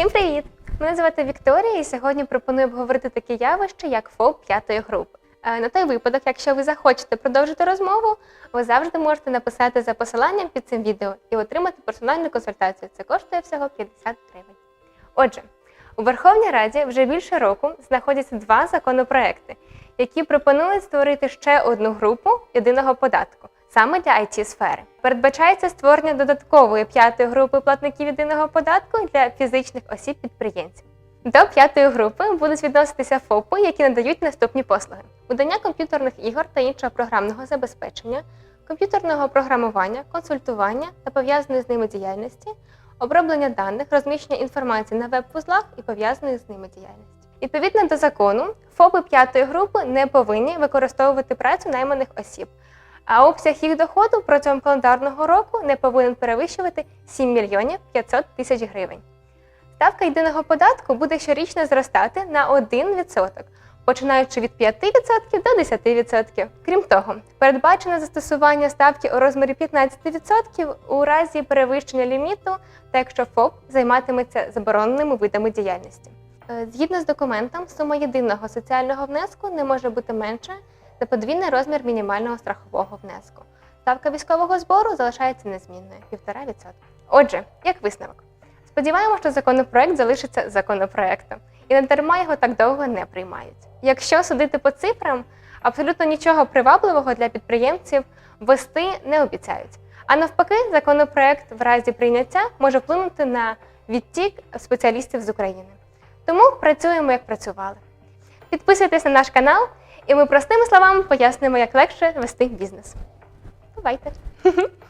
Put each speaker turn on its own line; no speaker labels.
Всім привіт! Мене звати Вікторія, і сьогодні пропоную обговорити таке явище, як ФОП п'ятої групи. Е, На той випадок, якщо ви захочете продовжити розмову, ви завжди можете написати за посиланням під цим відео і отримати персональну консультацію. Це коштує всього 50 гривень. Отже, у Верховній Раді вже більше року знаходяться два законопроекти, які пропонують створити ще одну групу єдиного податку саме для it сфери. Передбачається створення додаткової п'ятої групи платників єдиного податку для фізичних осіб-підприємців. До п'ятої групи будуть відноситися ФОПи, які надають наступні послуги: видання комп'ютерних ігор та іншого програмного забезпечення, комп'ютерного програмування, консультування та пов'язаної з ними діяльності, оброблення даних, розміщення інформації на веб-вузлах і пов'язаної з ними діяльності. Відповідно до закону, ФОПи п'ятої групи не повинні використовувати працю найманих осіб, а обсяг їх доходу протягом календарного року не повинен перевищувати 7 мільйонів 500 тисяч гривень. Ставка єдиного податку буде щорічно зростати на 1%, починаючи від 5% до 10%. Крім того, передбачено застосування ставки у розмірі 15% у разі перевищення ліміту, та якщо ФОП займатиметься забороненими видами діяльності. Е, Згідно з документом, сума єдиного соціального внеску не може бути менше за подвійний розмір мінімального страхового внеску. Ставка військового збору залишається незмінною 1,5%. Отже, як висновок, сподіваємося, що законопроект залишиться законопроектом і не дарма його так довго не приймають. Якщо судити по цифрам, абсолютно нічого привабливого для підприємців ввести не обіцяють. А навпаки, законопроект в разі прийняття може вплинути на відтік спеціалістів з України. Тому працюємо як працювали. Підписуйтесь на наш канал, і ми простими словами пояснимо, як легше вести бізнес. Бувайте!